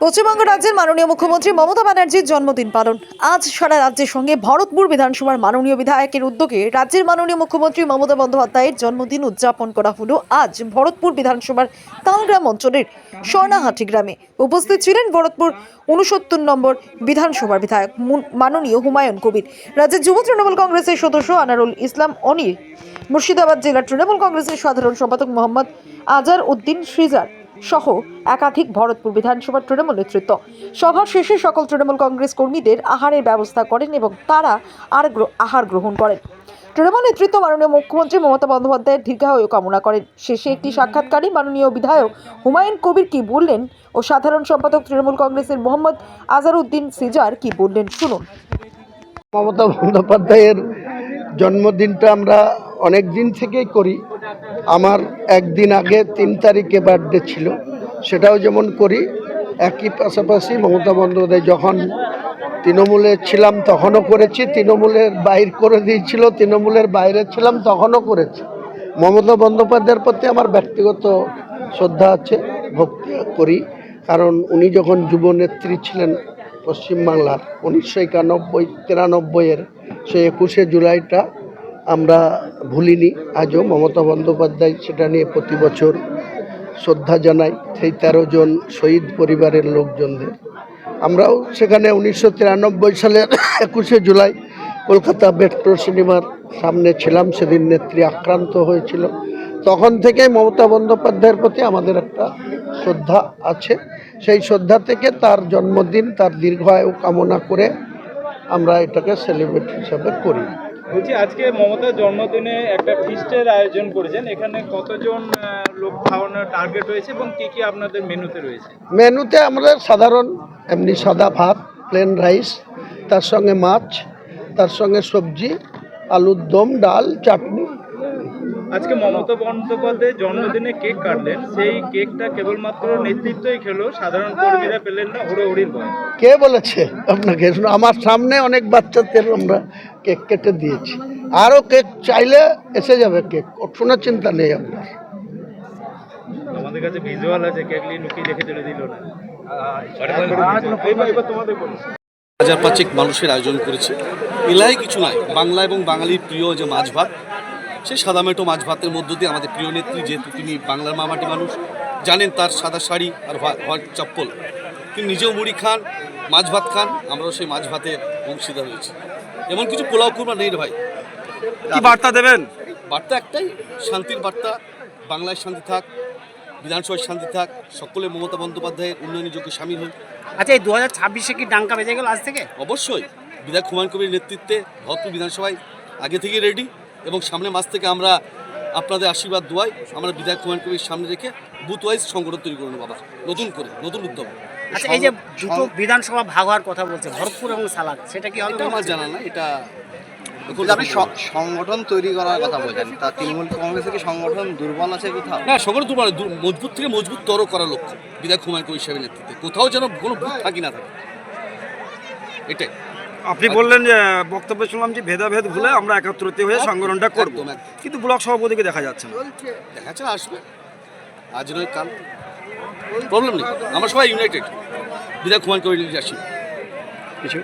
পশ্চিমবঙ্গ রাজ্যের মাননীয় মুখ্যমন্ত্রী মমতা ব্যানার্জির জন্মদিন পালন। আজ সারা রাজ্যের সঙ্গে ভরতপুর বিধানসভার মাননীয় বিধায়কের উদ্যোগে রাজ্যের মাননীয় মুখ্যমন্ত্রী মমতা বন্দ্যোপাধ্যায়ের জন্মদিন উদযাপন করা হলো আজ ভরতপুর বিধানসভার তালগ্রাম অঞ্চলের স্বর্ণাহাটি গ্রামে। উপস্থিত ছিলেন ভরতপুর উনসত্তর নম্বর বিধানসভার বিধায়ক মাননীয় হুমায়ুন কবির। রাজ্যের যুব তৃণমূল কংগ্রেসের সদস্য আনারুল ইসলাম অনির মুর্শিদাবাদ জেলার তৃণমূল কংগ্রেসের সাধারণ সম্পাদক মোহাম্মদ আজার উদ্দিন শ্রীজার সহ একাধিক ভরতপুর বিধানসভার তৃণমূল নেতৃত্ব। সভা শেষে সকল তৃণমূল কংগ্রেস কর্মীদের আহারের ব্যবস্থা করেন এবং তারা আর আহার গ্রহণ করেন। তৃণমূল নেতৃত্ব মাননীয় মুখ্যমন্ত্রী মমতা বন্দ্যোপাধ্যায়ের দীর্ঘায়ু কামনা করেন। শেষে একটি সাক্ষাৎকারে মাননীয় বিধায়ক হুমায়ুন কবির কি বললেন ও সাধারণ সম্পাদক তৃণমূল কংগ্রেসের মোহাম্মদ আজারউদ্দিন সিজার কি বললেন, শুনুন। মমতা বন্দ্যোপাধ্যায়ের জন্মদিনটা আমরা অনেক দিন থেকেই করি। আমার একদিন আগে তিন তারিখে বার্থডে ছিল। সেটাও যেমন করি, একই পাশাপাশি মমতা বন্দ্যোপাধ্যায় যখন তৃণমূলে ছিলাম তখনও করেছি, তৃণমূলের বাইর করে দিয়েছিল, তৃণমূলের বাইরে ছিলাম তখনও করেছি। মমতা বন্দ্যোপাধ্যায়ের প্রতি আমার ব্যক্তিগত শ্রদ্ধা আছে, ভক্তি করি। কারণ উনি যখন যুবনেত্রী ছিলেন পশ্চিমবাংলার উনিশশো একানব্বই তিরানব্বইয়ের সেই একুশে জুলাইটা আমরা ভুলিনি। আজও মমতা বন্দ্যোপাধ্যায় সেটা নিয়ে প্রতি বছর শ্রদ্ধা জানাই সেই তেরো জন শহীদ পরিবারের লোকজনদের। আমরাও সেখানে উনিশশো তিরানব্বই সালের একুশে জুলাই কলকাতা মেট্রো সিনেমার সামনে ছিলাম, সেদিন নেত্রী আক্রান্ত হয়েছিল। তখন থেকে মমতা বন্দ্যোপাধ্যায়ের প্রতি আমাদের একটা শ্রদ্ধা আছে। সেই শ্রদ্ধা থেকে তার জন্মদিন, তার দীর্ঘায়ু কামনা করে আমরা এটাকে সেলিব্রেট হিসাবে করি। বলছি, আজকে মমতার জন্মদিনে একটা ফিস্টের আয়োজন করেছেন। এখানে কতজন লোক খাওয়ানোর টার্গেট রয়েছে এবং কি কি আপনাদের মেনুতে রয়েছে? মেনুতে আমাদের সাধারণ, এমনি সাদা ভাত প্লেন রাইস তার সঙ্গে মাছ, তার সঙ্গে সবজি, আলুর দম, ডাল, চাটনি আজকে মমতা বন্দ্যোপাধ্যায়ের জন্মদিনে কেক কাটলেন। সেই কেকটা কেবলমাত্র নেতৃত্বই খেলো সাধারণ কর্মীরা পেলেন না হুড়োহুড়ির ভয়। কে বলেছে আপনাকে? আমার সামনে অনেক বাচ্চাদের আমরা কেক কেটে দিয়েছি। আরও কেক চাইলে এসে যাবে কেক কোনো চিন্তা নেই আপনার। আমাদের কাছে ভিজুয়াল আছে কেক নিয়ে লুকিয়ে রেখে চলে দিল না। হাজার পাঁচেক মানুষের আয়োজন করেছে। এলাই কিছু নয় বাংলা এবং বাঙালির প্রিয় যে মাছ ভাত সেই সাদামেটো মাছ ভাতের মধ্য দিয়ে আমাদের প্রিয় নেত্রী যেহেতু তিনি বাংলার মামাটি মানুষ জানেন তার সাদা শাড়ি আর হোয়া- হোয়াইট চপ্পল। তিনি নিজেও মুড়ি খান মাছ ভাত খান আমরাও সেই মাছ ভাতে অংশীদার হয়েছি। এমন কিছু পোলাও কুরমা নেই ভাই। কি বার্তা দেবেন? বার্তা একটাই শান্তির বার্তা বাংলায় শান্তি থাক বিধানসভায় শান্তি থাক সকলে মমতা বন্দ্যোপাধ্যায়ের উন্নয়নের যোগ্য সামিল হন আচ্ছা এই দু হাজার ছাব্বিশে কি ডাঙ্কা বেজে গেল আজ থেকে? অবশ্যই। বিধায়ক হুমায়ুন কবির নেতৃত্বে ভরতপুর বিধানসভায় আগে থেকেই রেডি। এবং সামনে মাস থেকে আমরা আপনাদের আশীর্বাদ দোয়াই আমরা বিধায়ক হুমায়ুন কবির সামনে রেখে বুথ ওয়াইজ সংগঠন তৈরি করব আবার নতুন করে নতুন উদ্যোগ। আচ্ছা এই যে দুটো বিধানসভা ভাগ হওয়ার কথা বলছে ভরতপুর এবং সালাদ সেটা কি হবে আমার জানা না এটা আপনি সংগঠন তৈরি করার কথা বলছেন তা তৃণমূল কংগ্রেসের কি সংগঠন দুর্বল আছে কোথাও? না সংগঠন দুর্বল মজবুত থেকে মজবুত তর করার লক্ষ্য বিধায়ক হুমায়ুন কবির সাহেবের নেতৃত্বে। কোথাও যেন কোনো বুথ থাকি না থাকে। এটাই। আপনি বললেন যে বক্তব্য শুনলাম যে ভেদাভেদ ভুলে আমরা একাত্রিত হয়ে সংগঠনটা করব। কিন্তু ব্লক সভাপতিকে দেখা যাচ্ছে না। দেখা যাচ্ছে আসবে। আজ নয় কাল। প্রবলেম নেই। আমরা সবাই ইউনাইটেড বিধায়ক কুমার কমিটি আসি কিছু?